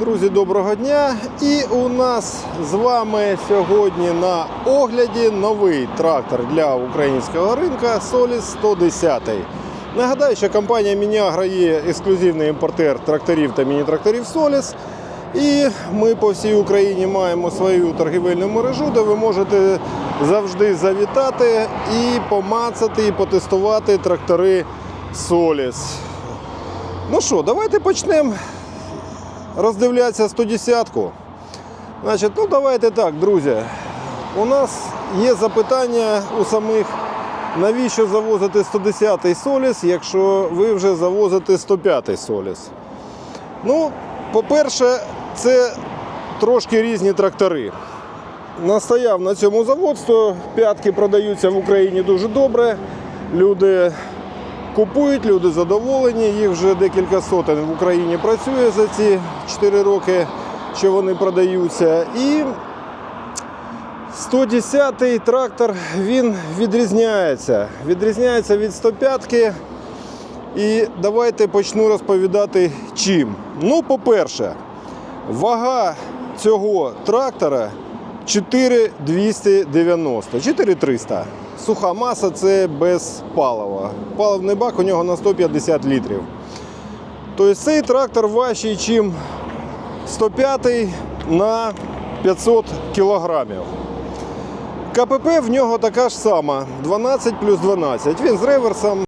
Друзі, доброго дня! І у нас з вами сьогодні на огляді новий трактор для українського ринка Solis 110. Нагадаю, що компанія Мініагра є ексклюзивний імпортер тракторів та міні-тракторів Solis. І ми по всій Україні маємо свою торгівельну мережу, де ви можете завжди завітати і помацати, і потестувати трактори Solis. Ну що, давайте почнемо роздивлятися 110-ку. Значить, ну давайте так, друзі. У нас є запитання у самих, навіщо завозити 110-й Соліс, якщо ви вже завозите 105-й Соліс. Ну, по-перше, це трошки різні трактори. Настояв на цьому заводству, п'ятки продаються в Україні дуже добре. Люди купують, люди задоволені. Їх вже декілька сотень в Україні працює за ці 4 роки, що вони продаються. І 110-й трактор він відрізняється. Відрізняється від 105-ки. І давайте почну розповідати чим. Ну, по-перше, вага цього трактора 4290, 4300. Суха маса це без палива. Паливний бак у нього на 150 літрів. Тобто цей трактор важчий, ніж 105 на 500 кілограмів. КПП в нього така ж сама 12 плюс 12. Він з реверсом